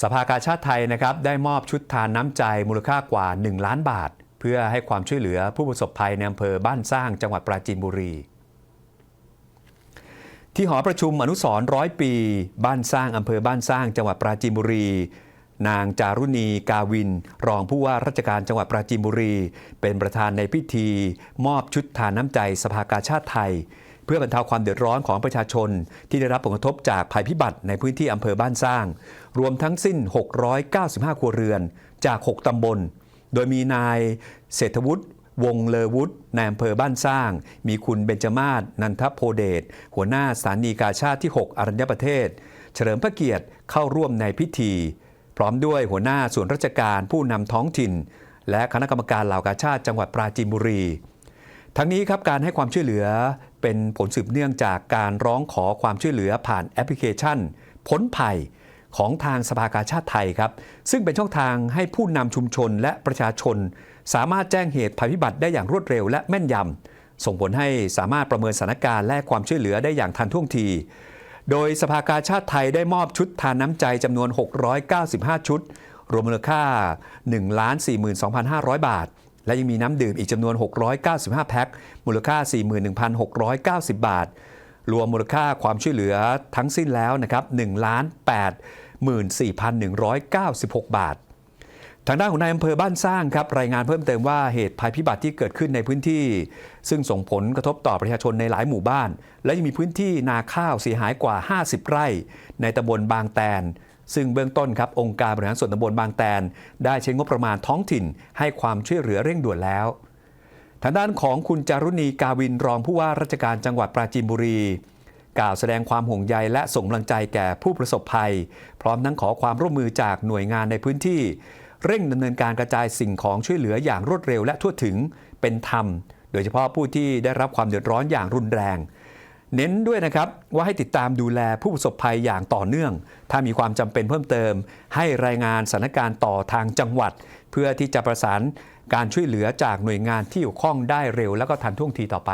สภากาชาติไทยนะครับได้มอบชุดทานน้ำใจมูลค่ากว่า 1 ล้านบาท เพื่อให้ความช่วยเหลือผู้ประสบภัยในอำเภอบ้านสร้างจังหวัดปราจีนบุรี ที่หอประชุมอนุสรร้อยปี บ้านสร้างอำเภอบ้านสร้างจังหวัดปราจีนบุรี นางจารุณีกาวิน รองผู้ว่าราชการจังหวัดปราจีนบุรี เป็นประธานในพิธี มอบชุดทานน้ำใจสภากาชาติไทย เพื่อบรรเทาความเดือดร้อนของประชาชน ที่ได้รับผลกระทบจากภัยพิบัติในพื้นที่อำเภอบ้านสร้าง รวมทั้งสิ้น 695 ครัวเรือนจาก 6 ตำบล โดยมีนายเศรษฐวุฒิวงเลอวุฒิในอำเภอบ้านสร้าง มีคุณเบญจมาศนันทโพเดชหัวหน้าสถานีกาชาติที่ 6 อรัญญประเทศ เฉลิมพระเกียรติเข้าร่วมในพิธี พร้อมด้วยหัวหน้าส่วนราชการผู้นำท้องถิ่น และคณะกรรมการเหล่ากาชาติจังหวัดปราจีนบุรี ทั้งนี้ครับการให้ความช่วยเหลือ เป็นผลสืบเนื่องจากการร้องขอความช่วยเหลือผ่านแอปพลิเคชัน พ้นภัยของทางสภากาชาติไทยครับ ซึ่งเป็นช่องทางให้ผู้นำชุมชนและประชาชน สามารถแจ้งเหตุภัยพิบัติได้อย่างรวดเร็วและแม่นยำส่งผลให้สามารถประเมินสถานการณ์และความช่วยเหลือได้อย่างทันท่วงที โดยสภากาชาติไทยได้มอบชุดทานน้ำใจจำนวน 695 ชุด รวมมูลค่า 1,42,500 บาท และยังมีน้ำดื่มอีกจำนวน 695 แพ็ค มูลค่า 41,690 บาท รวมมูลค่าความช่วยเหลือทั้งสิ้นแล้วนะครับ1ล้าน84,196 บาท ทางด้านของนายอำเภอบ้านสร้างครับรายงานเพิ่มเติมว่าเหตุภัยพิบัติที่เกิดขึ้นในพื้นที่ ซึ่งส่งผลกระทบต่อประชาชนในหลายหมู่บ้าน และยังมีพื้นที่นาข้าวเสียหายกว่า 50 ไร่ ในตำบลบางแตน ซึ่งเบื้องต้นครับองค์การบริหารส่วนตำบลบางแตน ได้ใช้งบประมาณท้องถิ่น ให้ความช่วยเหลือเร่งด่วนแล้ว ทางด้านของคุณจารุณีกาวินรองผู้ว่าราชการจังหวัดปราจีนบุรีกล่าวแสดงความห่วงใยและส่งกำลังใจแก่ผู้ประสบภัย พร้อมทั้งขอความร่วมมือจากหน่วยงานในพื้นที่ เร่งดำเนินการกระจายสิ่งของช่วยเหลืออย่างรวดเร็วและทั่วถึงเป็นธรรม โดยเฉพาะผู้ที่ได้รับความเดือดร้อนอย่างรุนแรง เน้นด้วยนะครับว่าให้ติดตามดูแลผู้ประสบภัยอย่างต่อเนื่อง ถ้ามีความจำเป็นเพิ่มเติม ให้รายงานสถานการณ์ต่อทางจังหวัด เพื่อที่จะประสานการช่วยเหลือจากหน่วยงานที่เกี่ข้องได้เร็ว แล้วก็ทันท่วงทีต่อไป